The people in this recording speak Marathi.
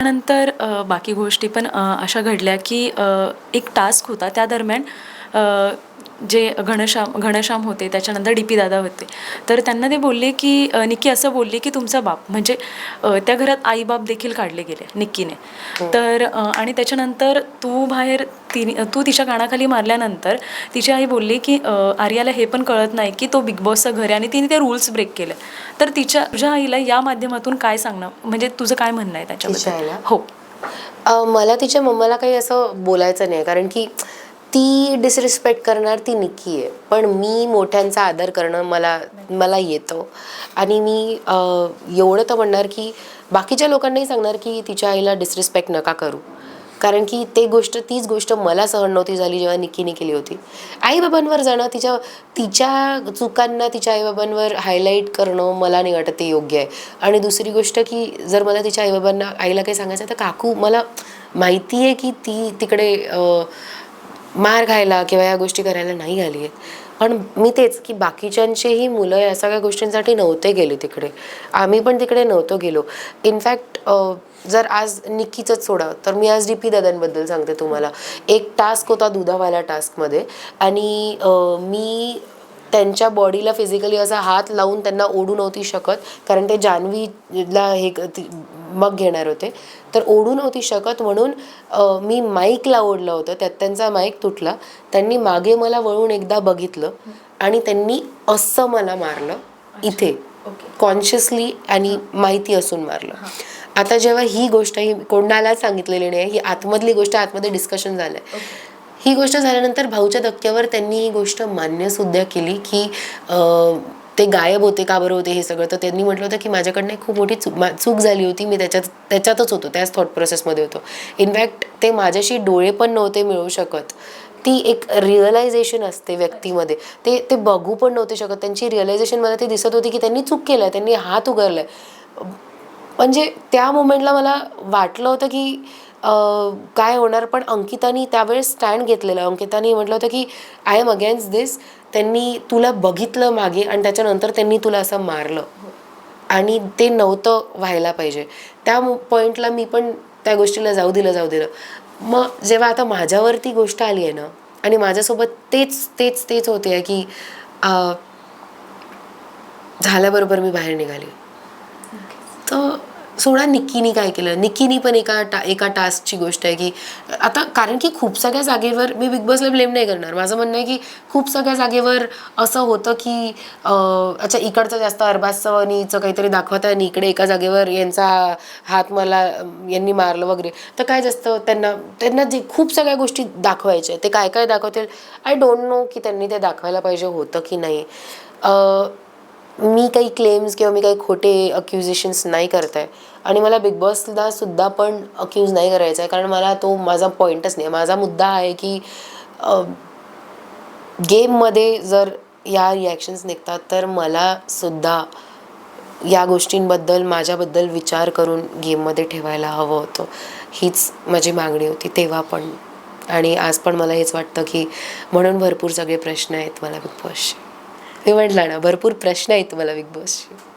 त्यानंतर बाकी गोष्टी पण अशा घडल्या की एक टास्क होता. त्या दरम्यान जे घनश्याम घनश्याम होते त्याच्यानंतर डी पी दादा होते. तर त्यांना ते बोलले की निक्की असं बोलली की तुमचा बाप म्हणजे त्या घरात आई बाप देखील काढले गेले निक्कीने. तर अ, आणि त्याच्यानंतर तू बाहेर ती तू तिच्या कानाखाली मारल्यानंतर तिची आई बोलली की आर्याला हे पण कळत नाही की तो बिग बॉसचं घर आहे. आणि तिने ते रूल्स ब्रेक केले तर तिच्या तुझ्या आईला या माध्यमातून काय सांगणं म्हणजे तुझं काय म्हणणं आहे त्याच्याबद्दल? आईला? हो. मला तिच्या मम्माला काही असं बोलायचं नाही कारण की ती डिसरिस्पेक्ट करणार ती निक्की आहे. पण मी मोठ्यांचा आदर करणं मला मला येतं. आणि मी एवढं तर म्हणणार की बाकीच्या लोकांनाही सांगणार की तिच्या आईला डिसरिस्पेक्ट नका करू. कारण की ते गोष्ट तीच गोष्ट मला सहन नव्हती झाली जेव्हा निक्कीने केली होती. आईबाबांवर जाणं तिच्या तिच्या चुकांना तिच्या आईबाबांवर हायलाईट करणं मला नाही वाटत ते योग्य आहे. आणि दुसरी गोष्ट की जर मला तिच्या आईबाबांना आईला काही सांगायचं तर काकू मला माहिती आहे की ती तिकडे मार खायला किंवा या गोष्टी करायला नाही आली आहेत पण मी तेच की बाकीच्यांचेही मुलं या सगळ्या गोष्टींसाठी नव्हते गेले तिकडे. आम्ही पण तिकडे नव्हतो गेलो. इनफॅक्ट जर आज निक्कीचंच सोडा तर मी आज डी पी दादांबद्दल सांगते तुम्हाला. एक टास्क होता दुधावाला टास्कमध्ये आणि मी त्यांच्या बॉडीला फिजिकली असा हात लावून त्यांना ओढू नव्हती शकत कारण ते जान्हवीला हे मग घेणार होते. तर ओढू नव्हती शकत म्हणून मी माईकला ओढलं होतं. त्यात त्यांचा माईक तुटला. त्यांनी मागे मला वळून एकदा बघितलं आणि त्यांनी असं मला मारलं इथे. कॉन्शियसली आणि माहिती असून मारलं. आता जेव्हा ही गोष्ट ही कोणालाच सांगितलेली नाही ही आतमधली गोष्ट आतमध्ये डिस्कशन झालं ही गोष्ट झाल्यानंतर भाऊच्या धक्क्यावर त्यांनी ही गोष्ट मान्य सुद्धा केली की ते गायब होते का बरं होते हे सगळं? तर त्यांनी म्हटलं होतं की माझ्याकडनं एक खूप मोठी चूक मा- चूक झाली होती मी त्याच्यात त्याच्यातच होतो त्याच थॉट प्रोसेसमध्ये होतो. इनफॅक्ट ते माझ्याशी डोळे पण नव्हते मिळू शकत. ती एक रिअलायझेशन असते व्यक्तीमध्ये. ते ते बघू पण नव्हते शकत. त्यांची रिअलायझेशन मला ते दिसत होती की त्यांनी चूक केलं त्यांनी हात उगारलाय म्हणजे त्या मोमेंटला मला वाटलं होतं की काय होणार पण अंकितानी त्यावेळेस स्टँड घेतलेलं अंकितानी म्हटलं होतं की आय एम अगेन्स्ट दिस त्यांनी तुला बघितलं मागे आणि त्याच्यानंतर त्यांनी तुला असं मारलं. आणि ते नव्हतं व्हायला पाहिजे. त्या पॉईंटला मी पण त्या गोष्टीला जाऊ दिलं जाऊ दिलं. मग जेव्हा आता माझ्यावरती गोष्ट आली आहे ना आणि माझ्यासोबत तेच तेच तेच होते आहे की झाल्याबरोबर मी बाहेर निघाली. सोडा निक्कीनी काय केलं? निक्कीनी पण एका टा एका टास्कची गोष्ट आहे की आता कारण की खूप सगळ्या जागेवर मी बिग बॉसला ब्लेम नाही करणार. माझं म्हणणं आहे की खूप सगळ्या जागेवर असं होतं की अच्छा इकडचं जास्त अरबाजचं आणि काहीतरी दाखवत आहे आणि इकडे एका जागेवर यांचा हात मला यांनी मारलं वगैरे. तर काय जास्त त्यांना त्यांना जे खूप सगळ्या गोष्टी दाखवायच्या ते काय काय दाखवतील? आय डोंट नो की त्यांनी ते दाखवायला पाहिजे होतं की नाही. मी काही क्लेम्स किंवा मी काही खोटे अक्युजेशन्स नाही करत आहे. आणि मला बिग बॉसला सुद्धा पण अक्यूज नाही करायचा आहे. कारण मला तो माझा पॉईंटच नाही. माझा मुद्दा आहे की गेममध्ये जर या रिॲक्शन्स निघतात तर मला सुद्धा या गोष्टींबद्दल माझ्याबद्दल विचार करून गेममध्ये ठेवायला हवं होतं. हीच माझी मागणी होती तेव्हा पण. आणि आज पण मला हेच वाटतं की म्हणून भरपूर सगळे प्रश्न आहेत मला बिग बॉसचे मी म्हटलं ना भरपूर प्रश्न आहेत मला बिग बॉसचे.